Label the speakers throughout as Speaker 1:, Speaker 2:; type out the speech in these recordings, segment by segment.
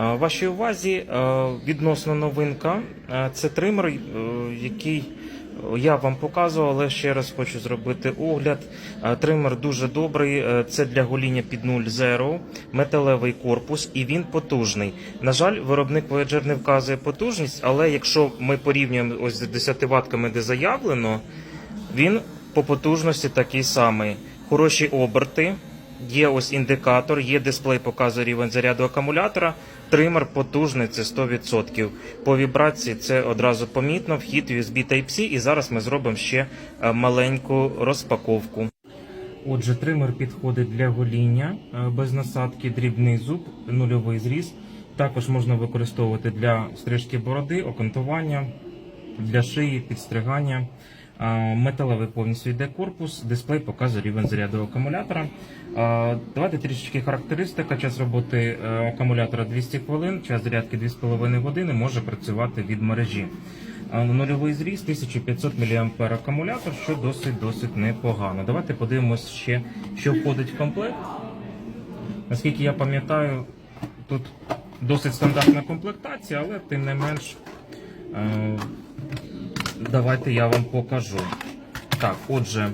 Speaker 1: Е, Вашій увазі е, відносно новинка. Е, Це тример, який я вам показував, але ще раз хочу зробити огляд. Тример дуже добрий. Це для гоління під 0 Zero, металевий корпус, і він потужний. На жаль, виробник Voyager не вказує потужність, але якщо ми порівнюємо ось з 10 ватками, де заявлено, він по потужності такий самий. Хороші оберти. Є ось індикатор, є дисплей, показує рівень заряду акумулятора. Тример потужний, це 100%. По вібрації це одразу помітно. Вхід USB Type-C, і зараз ми зробимо ще е, маленьку розпаковку. Отже, тример підходить для гоління е, без насадки, дрібний зуб, нульовий зріз. Також можна використовувати для стрижки бороди, окантування, для шиї, підстригання. Металевий повністю йде корпус, дисплей показує рівень заряду акумулятора. Давайте трішечки характеристика. Час роботи е, акумулятора 200 хвилин, час зарядки 2,5 години може працювати від мережі. Нульовий зріз 1500 мА акумулятор, що досить досить непогано. Давайте подивимось ще, що входить в комплект. Наскільки я пам'ятаю, тут досить стандартна комплектація, але тим не менш. Е, Давайте я вам покажу. Так, отже,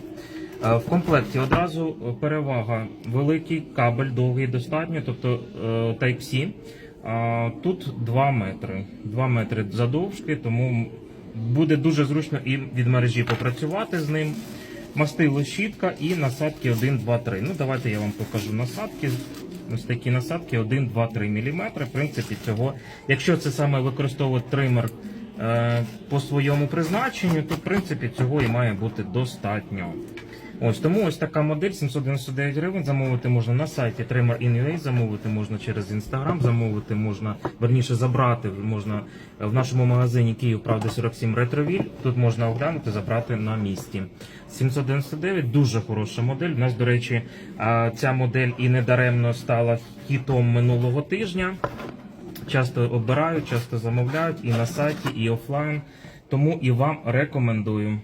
Speaker 1: е, в комплекті одразу перевага. Великий кабель довгий достатньо, тобто е, Type-C. Тут 2 метри. 2 метри задовжки, тому буде дуже зручно і від мережі попрацювати з ним. Мастило щітка і насадки 1, 2, 3. Ну, давайте я вам покажу насадки. Ось такі насадки 1, 2, 3 мм. В принципі, цього, якщо це саме використовувати тример е, по своєму призначенню, то в принципі цього і має бути достатньо. Ось тому ось така модель 799 гривень. Замовити можна на сайті Trimmer.in.ua, замовити можна через Instagram, замовити можна верніше забрати можна в нашому магазині Київ Правда 47 Ретровіль. Тут можна оглянути, забрати на місці. 799 дуже хороша модель. У нас, до речі, ця модель і недаремно стала хітом минулого тижня. Часто обирають, часто замовляють і на сайті, і офлайн. Тому і вам рекомендую.